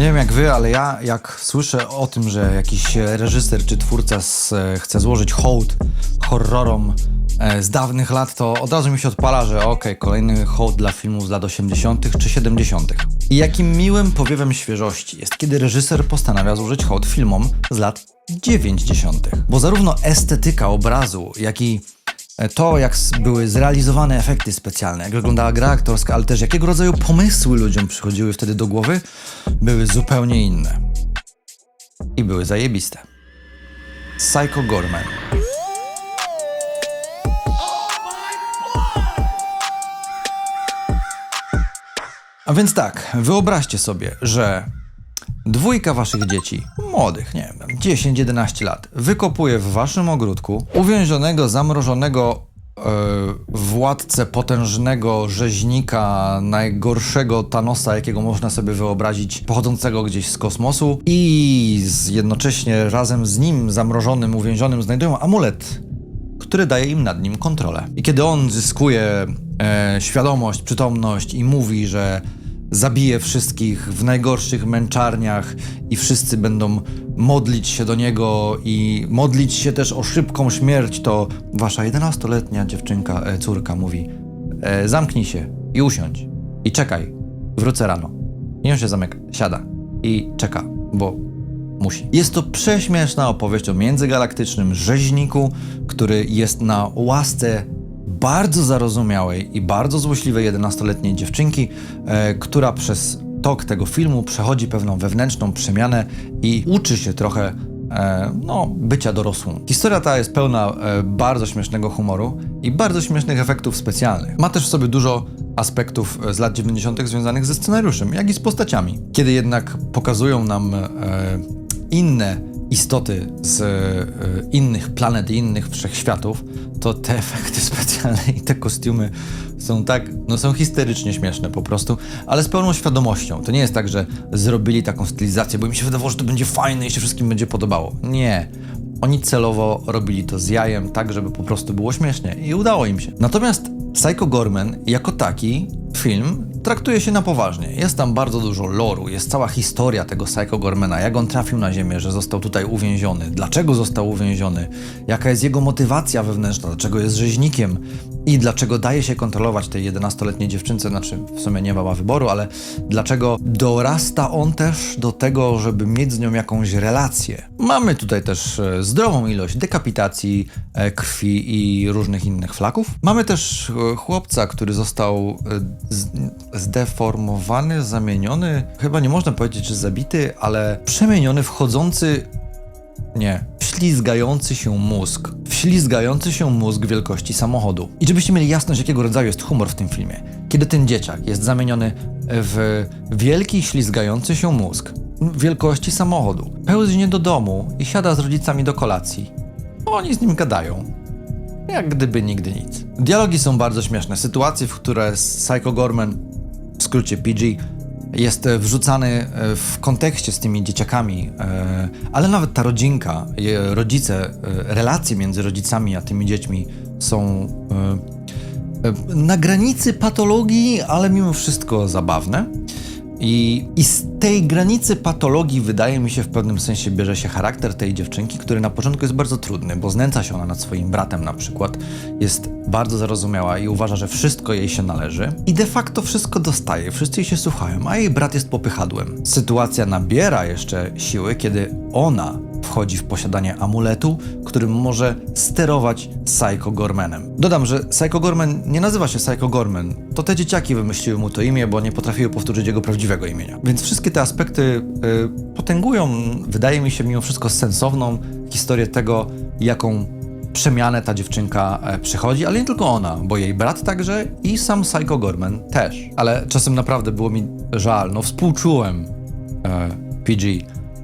Nie wiem jak wy, ale ja jak słyszę o tym, że jakiś reżyser czy twórca z, chce złożyć hołd horrorom e, z dawnych lat, to od razu mi się odpala, że okej, kolejny hołd dla filmów z lat 80. czy 70. I jakim miłym powiewem świeżości jest, kiedy reżyser postanawia złożyć hołd filmom z lat 90. Bo zarówno estetyka obrazu, jak i E, to, jak były zrealizowane efekty specjalne, jak wyglądała gra aktorska, ale też jakiego rodzaju pomysły ludziom przychodziły wtedy do głowy, były zupełnie inne. I były zajebiste. Psycho Gorman. A więc tak, wyobraźcie sobie, że Dwójka waszych dzieci, młodych, nie wiem, 10-11 lat, wykopuje w waszym ogródku uwięzionego, zamrożonego e, władcę potężnego rzeźnika, najgorszego Thanosa, jakiego można sobie wyobrazić, pochodzącego gdzieś z kosmosu i z, jednocześnie razem z nim, zamrożonym, uwięzionym, znajdują amulet, który daje im nad nim kontrolę. I kiedy on zyskuje e, świadomość, przytomność i mówi, że zabije wszystkich w najgorszych męczarniach i wszyscy będą modlić się do niego i modlić się też o szybką śmierć, to wasza 11-letnia dziewczynka, e, córka mówi e, zamknij się i usiądź i czekaj, wrócę rano. I on się zamyka, siada i czeka, bo musi. Jest to prześmieszna opowieść o międzygalaktycznym rzeźniku, który jest na łasce bardzo zarozumiałej i bardzo złośliwej 11-letniej dziewczynki, e, która przez tok tego filmu przechodzi pewną wewnętrzną przemianę i uczy się trochę e, no, bycia dorosłą. Historia ta jest pełna e, bardzo śmiesznego humoru i bardzo śmiesznych efektów specjalnych. Ma też w sobie dużo aspektów e, z lat 90. związanych ze scenariuszem, jak i z postaciami. Kiedy jednak pokazują nam e, inne istoty z e, innych planet i innych wszechświatów, to te efekty specjalne i te kostiumy są tak, no są histerycznie śmieszne po prostu, ale z pełną świadomością. To nie jest tak, że zrobili taką stylizację, bo im się wydawało, że to będzie fajne i się wszystkim będzie podobało. Nie. Oni celowo robili to z jajem, tak żeby po prostu było śmiesznie i udało im się. Natomiast Psycho Gorman jako taki film traktuje się na poważnie. Jest tam bardzo dużo loru, jest cała historia tego Psycho Gormana, jak on trafił na ziemię, że został tutaj uwięziony, dlaczego został uwięziony, jaka jest jego motywacja wewnętrzna, dlaczego jest rzeźnikiem i dlaczego daje się kontrolować tej 11-letniej dziewczynce, znaczy w sumie nie ma wyboru, ale dlaczego dorasta on też do tego, żeby mieć z nią jakąś relację. Mamy tutaj też e, zdrową ilość dekapitacji, e, krwi i różnych innych flaków. Mamy też e, chłopca, który został zdeformowany, zamieniony, chyba nie można powiedzieć, że zabity, ale przemieniony, wchodzący nie. Wślizgający się mózg. Wślizgający się mózg wielkości samochodu. I żebyście mieli jasność, jakiego rodzaju jest humor w tym filmie. Kiedy ten dzieciak jest zamieniony w wielki ślizgający się mózg wielkości samochodu, pełznie do domu i siada z rodzicami do kolacji. Oni z nim gadają. Jak gdyby nigdy nic. Dialogi są bardzo śmieszne. Sytuacje, w które Psycho Gorman, w skrócie PG, jest e, wrzucany e, w kontekście z tymi dzieciakami, e, ale nawet ta rodzinka, rodzice, relacje między rodzicami a tymi dziećmi są na granicy patologii, ale mimo wszystko zabawne. I, I z tej granicy patologii, wydaje mi się, w pewnym sensie bierze się charakter tej dziewczynki, który na początku jest bardzo trudny, bo znęca się ona nad swoim bratem na przykład, jest bardzo zarozumiała i uważa, że wszystko jej się należy. I de facto wszystko dostaje, wszyscy jej się słuchają, a jej brat jest popychadłem. Sytuacja nabiera jeszcze siły, kiedy ona wchodzi w posiadanie amuletu, którym może sterować Psycho Gormanem. Dodam, że Psycho Gorman nie nazywa się Psycho Gorman. To te dzieciaki wymyśliły mu to imię, bo nie potrafiły powtórzyć jego prawdziwego imienia. Więc wszystkie te aspekty y, potęgują, wydaje mi się, mimo wszystko sensowną historię tego, jaką przemianę ta dziewczynka e, przechodzi, ale nie tylko ona, bo jej brat także i sam Psycho Gorman też. Ale czasem naprawdę było mi żal, no współczułem e, PG,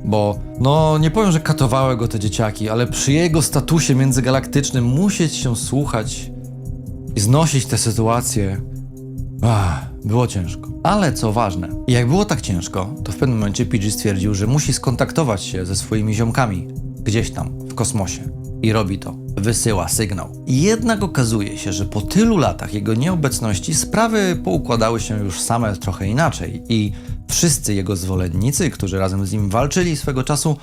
bo no nie powiem, że katowały go te dzieciaki, ale przy jego statusie międzygalaktycznym musieć się słuchać i znosić te sytuacje, ach, było ciężko. Ale co ważne, jak było tak ciężko, to w pewnym momencie PG stwierdził, że musi skontaktować się ze swoimi ziomkami gdzieś tam w kosmosie. I robi to. Wysyła sygnał. Jednak okazuje się, że po tylu latach jego nieobecności sprawy poukładały się już same trochę inaczej i wszyscy jego zwolennicy, którzy razem z nim walczyli swego czasu,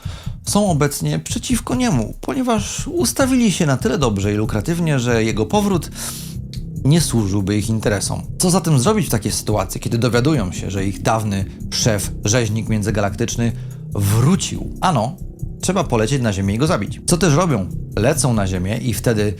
są obecnie przeciwko niemu, ponieważ ustawili się na tyle dobrze i lukratywnie, że jego powrót nie służyłby ich interesom. Co zatem zrobić w takiej sytuacji, kiedy dowiadują się, że ich dawny szef, rzeźnik międzygalaktyczny wrócił? Ano, trzeba polecieć na Ziemię i go zabić. Co też robią? Lecą na Ziemię i wtedy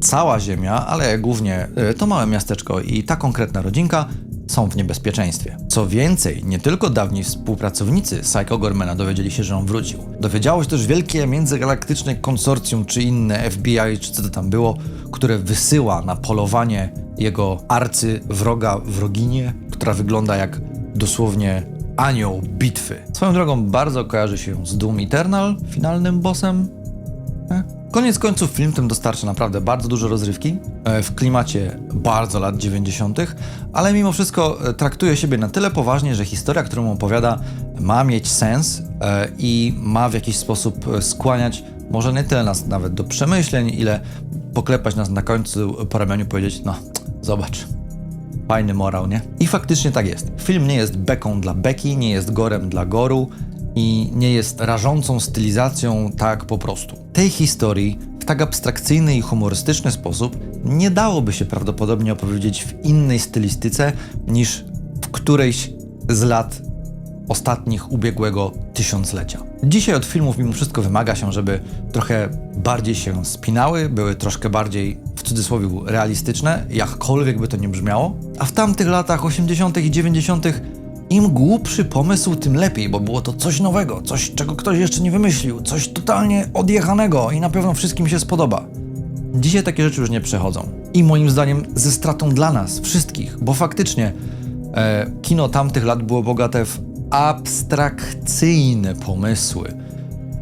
cała Ziemia, ale głównie y, to małe miasteczko i ta konkretna rodzinka są w niebezpieczeństwie. Co więcej, nie tylko dawni współpracownicy Psycho Gormana dowiedzieli się, że on wrócił. Dowiedziało się też wielkie międzygalaktyczne konsorcjum, czy inne FBI, czy co to tam było, które wysyła na polowanie jego arcywroga, wroginie, która wygląda jak dosłownie anioł bitwy. Swoją drogą bardzo kojarzy się z Doom Eternal, finalnym bossem E? Koniec końców film ten dostarcza naprawdę bardzo dużo rozrywki e, w klimacie bardzo lat 90., ale mimo wszystko e, traktuje siebie na tyle poważnie, że historia, którą opowiada, ma mieć sens i ma w jakiś sposób skłaniać może nie tyle nas nawet do przemyśleń, ile poklepać nas na końcu po ramieniu i powiedzieć, no zobacz, Fajny morał, nie? I faktycznie tak jest. Film nie jest beką dla beki, nie jest gorem dla goru i nie jest rażącą stylizacją tak po prostu. Tej historii w tak abstrakcyjny i humorystyczny sposób nie dałoby się prawdopodobnie opowiedzieć w innej stylistyce niż w którejś z lat ostatnich ubiegłego tysiąclecia. Dzisiaj od filmów mimo wszystko wymaga się, żeby trochę bardziej się spinały, były troszkę bardziej w cudzysłowie realistyczne, jakkolwiek by to nie brzmiało. A w tamtych latach 80. i 90. im głupszy pomysł, tym lepiej, bo było to coś nowego, coś czego ktoś jeszcze nie wymyślił, coś totalnie odjechanego i na pewno wszystkim się spodoba. Dzisiaj takie rzeczy już nie przechodzą. I moim zdaniem ze stratą dla nas, wszystkich, bo faktycznie e, kino tamtych lat było bogate w abstrakcyjne pomysły,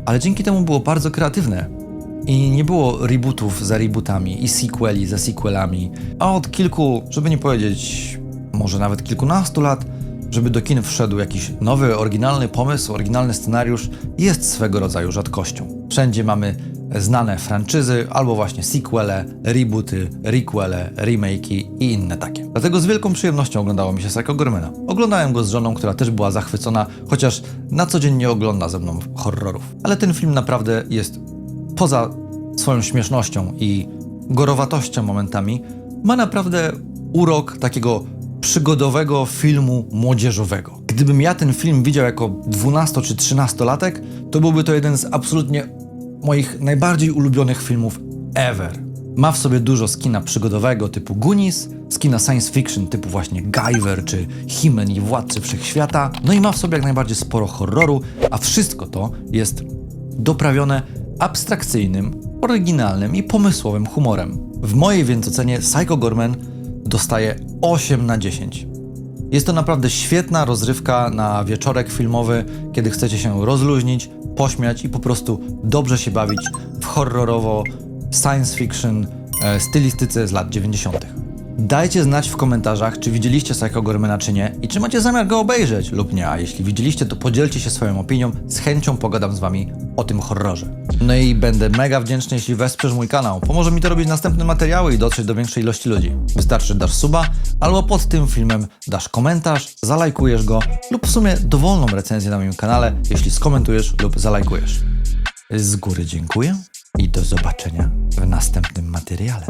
ale dzięki temu było bardzo kreatywne. I nie było rebootów za rebootami i sequeli za sequelami, a od kilku, żeby nie powiedzieć, może nawet kilkunastu lat, żeby do kin wszedł jakiś nowy, oryginalny pomysł, oryginalny scenariusz, jest swego rodzaju rzadkością. Wszędzie mamy znane franczyzy, albo właśnie sequele, rebooty, requele, remake'i i inne takie. Dlatego z wielką przyjemnością oglądało mi się Psycho Gormana. Oglądałem go z żoną, która też była zachwycona, chociaż na co dzień nie ogląda ze mną horrorów. Ale ten film naprawdę jest poza swoją śmiesznością i gorowatością momentami, ma naprawdę urok takiego przygodowego filmu młodzieżowego. Gdybym ja ten film widział jako 12 czy 13-latek, to byłby to jeden z absolutnie moich najbardziej ulubionych filmów ever. Ma w sobie dużo skina przygodowego typu Goonies, skina science fiction typu właśnie Guyver czy Himen i Władcy Wszechświata, no i ma w sobie jak najbardziej sporo horroru, a wszystko to jest doprawione abstrakcyjnym, oryginalnym i pomysłowym humorem. W mojej więc ocenie Psycho Gorman dostaje 8 na 10. Jest to naprawdę świetna rozrywka na wieczorek filmowy, kiedy chcecie się rozluźnić, pośmiać i po prostu dobrze się bawić w horrorowo science fiction e, stylistyce z lat 90. Dajcie znać w komentarzach, czy widzieliście Psycho Gormana, czy nie i czy macie zamiar go obejrzeć lub nie, a jeśli widzieliście, to podzielcie się swoją opinią, z chęcią pogadam z wami o tym horrorze. No i będę mega wdzięczny, jeśli wesprzesz mój kanał. Pomoże mi to robić następne materiały i dotrzeć do większej ilości ludzi. Wystarczy, dasz suba, albo pod tym filmem dasz komentarz, zalajkujesz go lub w sumie dowolną recenzję na moim kanale, jeśli skomentujesz lub zalajkujesz. Z góry dziękuję i do zobaczenia w następnym materiale.